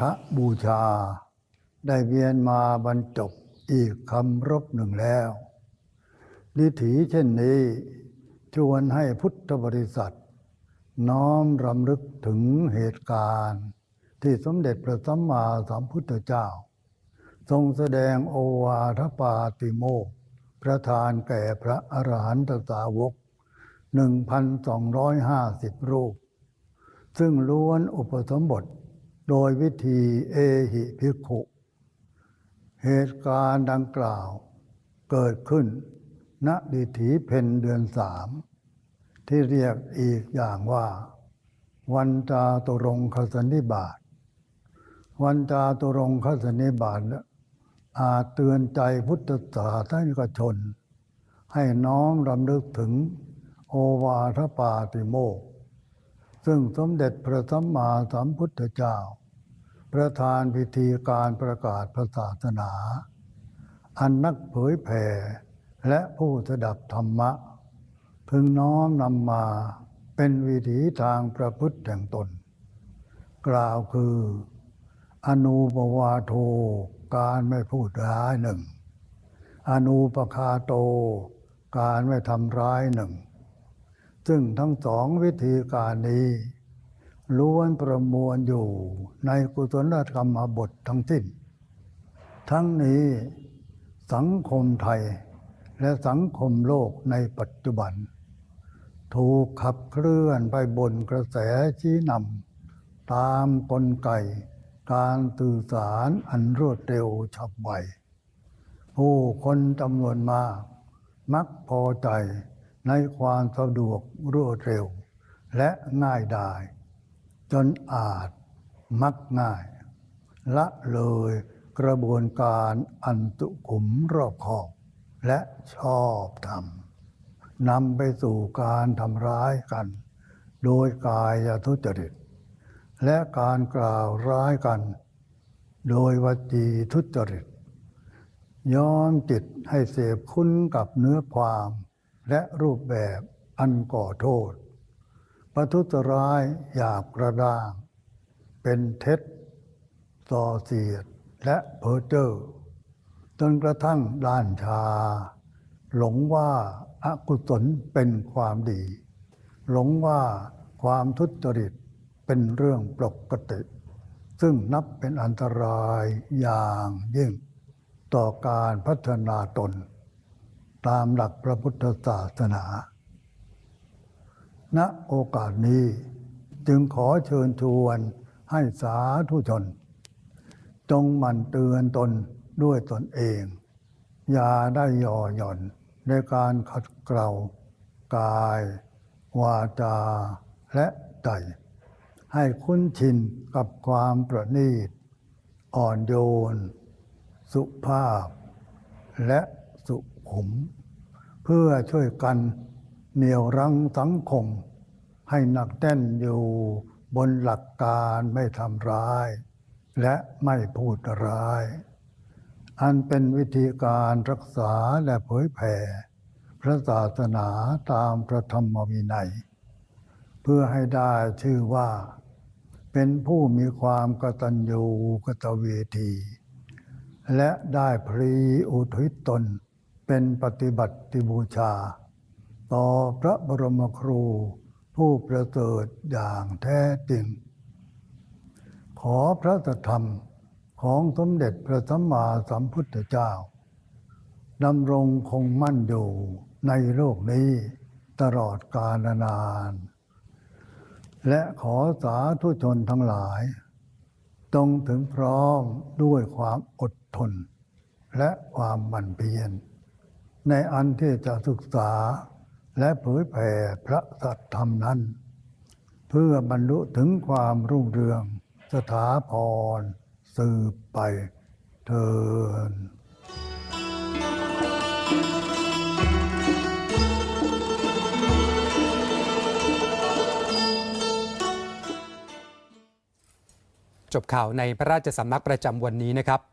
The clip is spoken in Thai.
คะบูชา ได้เวียนมาบรรจบอีกคำรบหนึ่งแล้วดิถีเช่นนี้ชวนให้พุทธบริษัท น้อมรำลึกถึงเหตุการณ์ ที่สมเด็จพระสัมมาสัมพุทธเจ้า ทรงแสดงโอวาทปาติโมกประทานแก่พระอรหันตสาวก 1,250 รูป ซึ่งล้วนอุปสมบท โดยวิธีเอหิภิกขุเหตุการณ์ดังกล่าวเกิดขึ้น ณดิถีเพนเดือนสามที่เรียกอีกอย่างว่า วันจาตุรงคสนิบาตวันจาตุรงคสนิบาตอาจเตือนใจพุทธศาสนิกชน ให้น้อมรำลึกถึงโอวาทปาติโมก ซึ่งสมเด็จพระสัมมาสัมพุทธเจ้า ประธานพิธีการประกาศพระศาสนา อันนักเผยแผ่และผู้สดับธรรมะ พึงน้อมนำมาเป็นวิถีทางประพฤติแห่งตน กล่าวคือ อนูปวาโทการไม่พูดร้ายหนึ่ง อนูปคาโต การไม่ทำร้ายหนึ่ง ซึ่งทั้งสองวิธีการนี้ล้วนประมวลอยู่ในกุศลธรรมบททั้งสิ้น ทั้งนี้สังคมไทยและสังคมโลกในปัจจุบัน ถูกขับเคลื่อนไปบนกระแสชี้นำตามกลไกการสื่อสารอันรวดเร็วฉับไวผู้คนจำนวนมาก มักพอใจ ในความสะดวกรวดเร็ว และง่ายดาย จนอาจมักง่าย ละเลยกระบวนการอันตุขุมรอบคอบและชอบธรรมนำไปสู่การทำร้ายกัน โดยกายทุจริต และการกล่าวร้ายกัน โดยวจีทุจริตย้อนจิตให้เสพคุ้นกับเนื้อความ และรูปแบบอันก่อโทษ ประทุษร้ายหยาบกระด้าง เป็นเท็จส่อเสียดและเพอเจ้อจนกระทั่งด้านชา หลงว่าอากุศลเป็นความดี หลงว่าความทุจริตเป็นเรื่องปกติ ซึ่งนับเป็นอันตรายอย่างยิ่งต่อการพัฒนาตน ตามหลักพระพุทธศาสนา ณ โอกาสนี้จึงขอเชิญชวนให้สาธุชน จงหมั่นเตือนตนด้วยตนเอง อย่าได้ย่อหย่อนในการขัดเกลากาย วาจา และใจ ให้คุ้นชินกับความประณีต อ่อนโยน สุภาพ และ สุขุม เพื่อช่วยกันเหนี่ยวรั้งสังคม ให้หนักแน่นอยู่บนหลักการไม่ทำร้าย และไม่พูดร้าย อันเป็นวิธีการรักษาและเผยแผ่ พระศาสนาตามพระธรรมวินัย เพื่อให้ได้ชื่อว่า เป็นผู้มีความกตัญญูกตเวที และได้พรีอุทิศตน เป็นปฏิบัติบูชา ต่อพระบรมครูผู้ประเสริฐอย่างแท้จริง ขอพระธรรมของสมเด็จพระสัมมาสัมพุทธเจ้าดำรงคงมั่นอยู่ในโลกนี้ตลอดกาลนาน และขอสาธุชนทั้งหลายจงถึงพร้อมด้วยความอดทน และความหมั่นเพียร ในอันที่จะศึกษาและเผยแผ่พระสัทธรรมนั้น เพื่อบรรลุถึงความรุ่งเรืองสถาพรสืบไปเทินจบข่าวในพระราชสำนักประจำวันนี้นะครับ